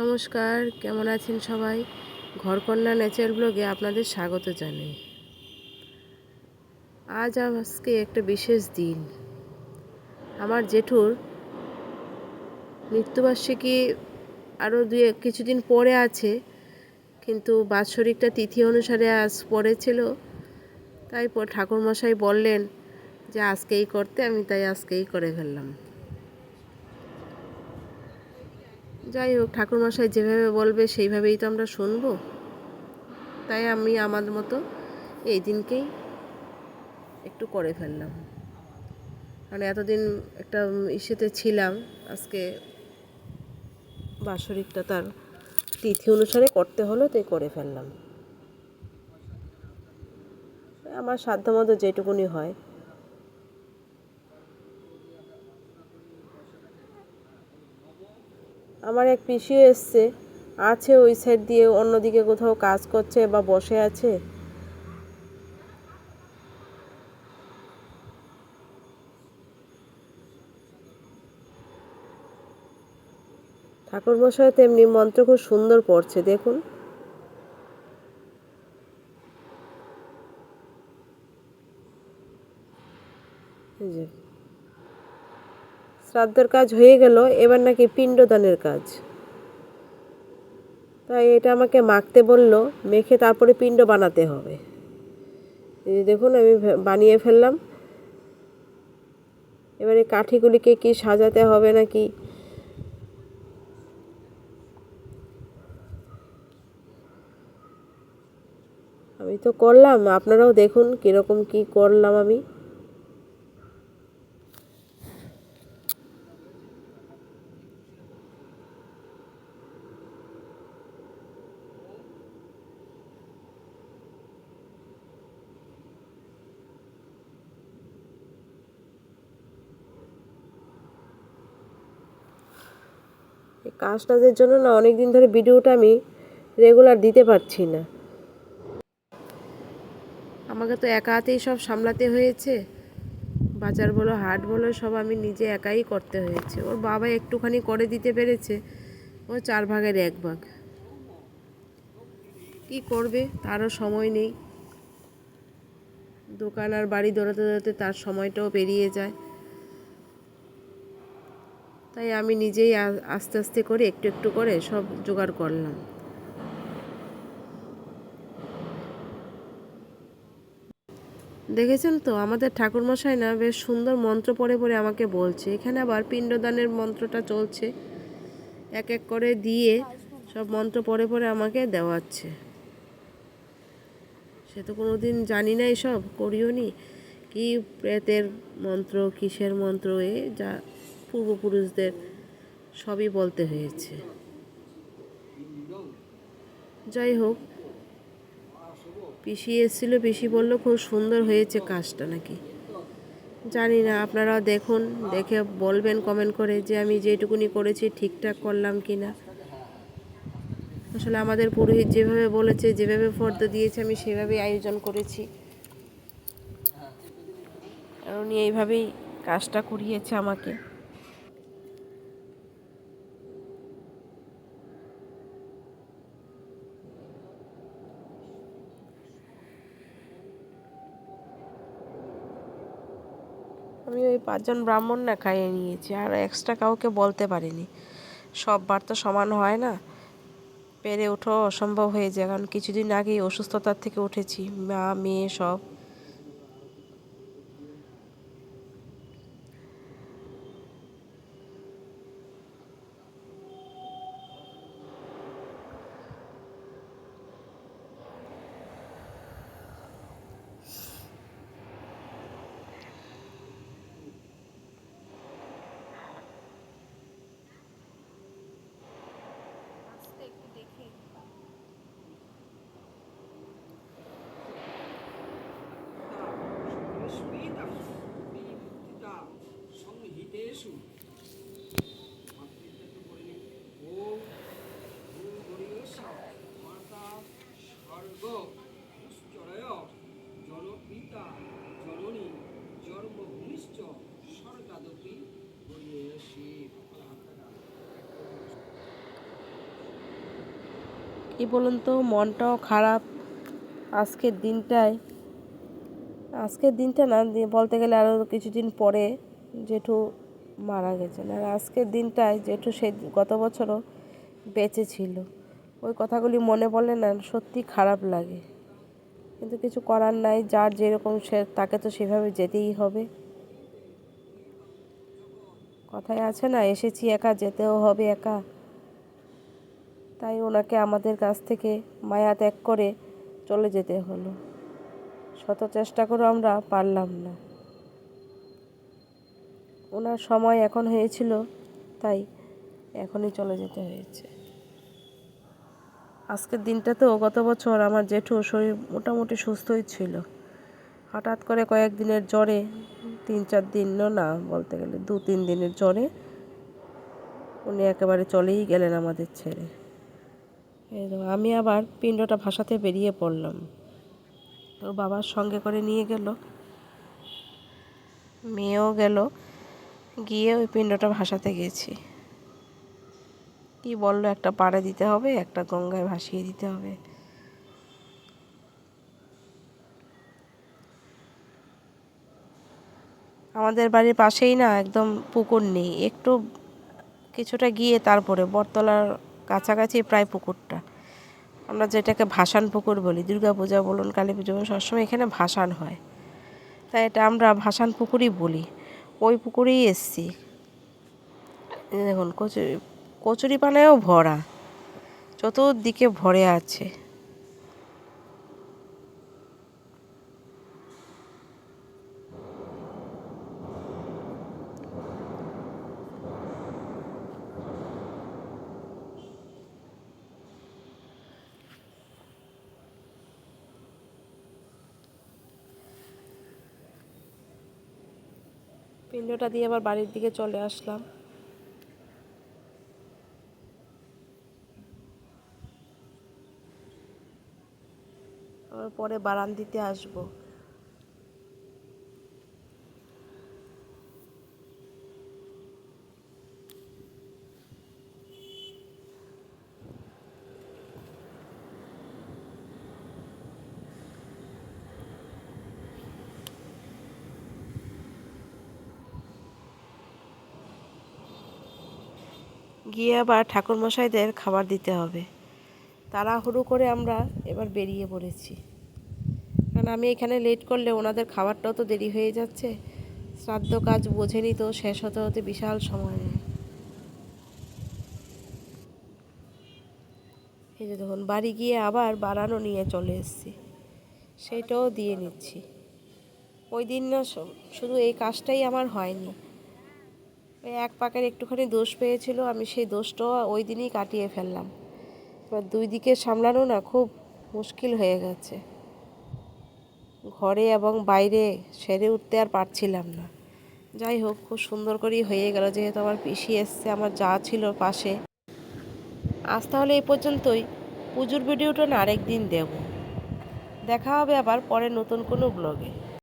নমস্কার, কেমন আছেন সবাই? ঘরকন্যা নেচার ব্লগে আপনাদের স্বাগত জানাই। আজ আজকে একটা বিশেষ দিন। আমার জেঠুর মৃত্যুবার্ষিকী আরও দুই কিছুদিন পরে আছে, কিন্তু বাৎসরিকটা তিথি অনুসারে আজ পড়েছিল তাই ঠাকুরমশাই বললেন যে আজকেই করতে, আমি তাই আজকেই করে ফেললাম। যাই হোক, ঠাকুরমশাই যেভাবে বলবে সেইভাবেই তো আমরা শুনব। তাই আমি আমার মতো এই দিনকেই একটু করে ফেললাম। মানে এতদিন একটা ইসেতে ছিলাম, আজকে বাৎসরিকটা তার তিথি অনুসারে করতে হলো, তাই করে ফেললাম। আমার সাধ্যমতো যেটুকুনি হয়। আমার এক পিসিও এসছে। আছে ওই সাইড দিয়ে, অন্যদিকে কোথাও কাজ করছে বা বসে আছে। ঠাকুরমশাই তেমনি মন্ত্র খুব সুন্দর পড়ছে, দেখুন। এই যে। শ্রাদ্ধের কাজ হয়ে গেল, এবার নাকি পিণ্ডদানের কাজ। তাই এটা আমাকে মাখতে বলল, মেখে তারপরে পিণ্ড বানাতে হবে। দেখুন, আমি বানিয়ে ফেললাম। এবারে কাঠিগুলিকে কি সাজাতে হবে নাকি? আমি তো করলাম, আপনারাও দেখুন কীরকম কি করলাম আমি। এই কাজটাদের জন্য না অনেক দিন ধরে ভিডিওটা আমি রেগুলার দিতে পারছি না। আমাকে তো একা হাতেই সব সামলাতে হয়েছে। বাজার বলো, হাট বলো, সব আমি নিজে একাই করতে হয়েছে। ওর বাবা একটুখানি করে দিতে পেরেছে, ও চার ভাগের এক ভাগ। কি করবে? তারও সময় নেই। দোকান আর বাড়ি দৌড়াতে দৌড়াতে তার সময়টাও পেরিয়ে যায়। তাই আমি নিজেই আস্তে আস্তে করে একটু একটু করে সব জোগাড় করলাম। দেখেছেন তো? আমাদের ঠাকুরমশাই না বেশ সুন্দর মন্ত্র পড়ে পড়ে আমাকে বলছে। এখানে আবার পিণ্ডদানের মন্ত্রটা চলছে। এক এক করে দিয়ে সব মন্ত্র পড়ে পড়ে আমাকে দেওয়াচ্ছে। সে তো কোনো দিন জানি না এসব, করিও নি। কি প্রেতের মন্ত্র, কিসের মন্ত্র, এ যা পূর্বপুরুষদের সবই বলতে হয়েছে। যাই হোক, পিসি এসেছিল, পিসি বলল, খুব সুন্দর হয়েছে কাজটা নাকি? জানি না, আপনারাও দেখুন, দেখে বলবেন কমেন্ট করে যে আমি যেটুকুনি করেছি ঠিকঠাক করলাম কি না আসলে আমাদের পুরোহিত যেভাবে বলেছে, যেভাবে ফর্দ দিয়েছে, আমি সেভাবেই আয়োজন করেছি। উনি এইভাবেই কাজটা করিয়েছে আমাকে। আমি ওই পাঁচজন ব্রাহ্মণ না খাইয়ে নিয়েছি, আর এক্সট্রা কাউকে বলতে পারিনি। সব বার তো সমান হয় না। পেরে ওঠো অসম্ভব হয়ে যায়, কারণ কিছুদিন আগেই অসুস্থতার থেকে উঠেছি, মা, মেয়ে সব। কি বলুন তো, মনটাও খারাপ। আজকের দিনটায়, আজকের দিনটা না বলতে গেলে আরও কিছুদিন পরে জেঠু মারা গেছেন। আর আজকের দিনটায় জেঠু সে গত বছরও বেঁচে ছিল। ওই কথাগুলি মনে পড়লে না, সত্যি খারাপ লাগে। কিন্তু কিছু করার নাই, যার যেরকম সে, তাকে তো সেভাবে যেতেই হবে। কথায় আছে না, এসেছি একা, যেতেও হবে একা। তাই ওনাকে আমাদের কাছ থেকে মায়া ত্যাগ করে চলে যেতে হলো। শত চেষ্টা করেও আমরা পারলাম না। ওনার সময় এখন হয়েছিল, তাই এখনই চলে যেতে হয়েছে। আজকের দিনটাতেও গত বছর আমার জেঠু শরীর মোটামুটি সুস্থই ছিল। হঠাৎ করে কয়েকদিনের জ্বরে, তিন চার দিনও না, বলতে গেলে দু তিন দিনের জ্বরে উনি একেবারে চলেই গেলেন আমাদের ছেড়ে। তো আমি আবার পিণ্ডটা ভাসাতে বেরিয়ে পড়লাম। ওর বাবার সঙ্গে করে নিয়ে গেল, মেয়েও গেল, গিয়ে ওই পিণ্ডটা ভাসাতে গেছি। কি বলল, একটা পাড়ে দিতে হবে, একটা গঙ্গায় ভাসিয়ে দিতে হবে। আমাদের বাড়ির পাশেই না, একদম পুকুর নেই, একটু কিছুটা গিয়ে তারপরে, বটতলার কাছাকাছি প্রায় পুকুরটা। আমরা যেটাকে ভাসান পুকুর বলি, দুর্গা পূজা বলুন, কালী পুজো বলুন, সবসময় এখানে ভাসান হয়। তাই এটা আমরা ভাসান পুকুরই বলি। ওই পুকুরেই এসছি। দেখুন কচুরি কচুরি পানায়ও ভরা। চতুর্দিকে ভরে আছে। পিণ্ডটা দিয়ে আবার বাড়ির দিকে চলে আসলাম। আবার পরে বারান্দিতে আসব। গিয়ে আবার ঠাকুরমশাইদের খাবার দিতে হবে। তাড়াহুড়ো করে আমরা এবার বেরিয়ে পড়েছি। কারণ আমি এখানে লেট করলে ওনাদের খাবারটাও তো দেরি হয়ে যাচ্ছে। শ্রাদ্ধ কাজ বোঝেনি তো, শেষ হতে হতে বিশাল সময় নেয়। এই যে দেখুন, বাড়ি গিয়ে আবার বাড়ানো নিয়ে চলে এসেছি। সেটাও দিয়ে নিচ্ছি। ওই দিন না, শুধু এই কাজটাই আমার হয়নি। এক পাকের একটুখানি দোষ পেয়েছিল, আমি সেই দোষটাও ওই দিনই কাটিয়ে ফেললাম। এবার দুই দিকে সামলানো না খুব মুশকিল হয়ে গেছে। ঘরে এবং বাইরে সেরে উঠতে আর পারছিলাম না। যাই হোক, খুব সুন্দর করেই হয়ে গেল, যেহেতু আমার পিসি এসছে, আমার যা ছিল পাশে। আজ তাহলে এই পর্যন্তই। পুজোর ভিডিওটা না আরেক দিন দেব। দেখা হবে আবার পরে নতুন কোনো ব্লগে।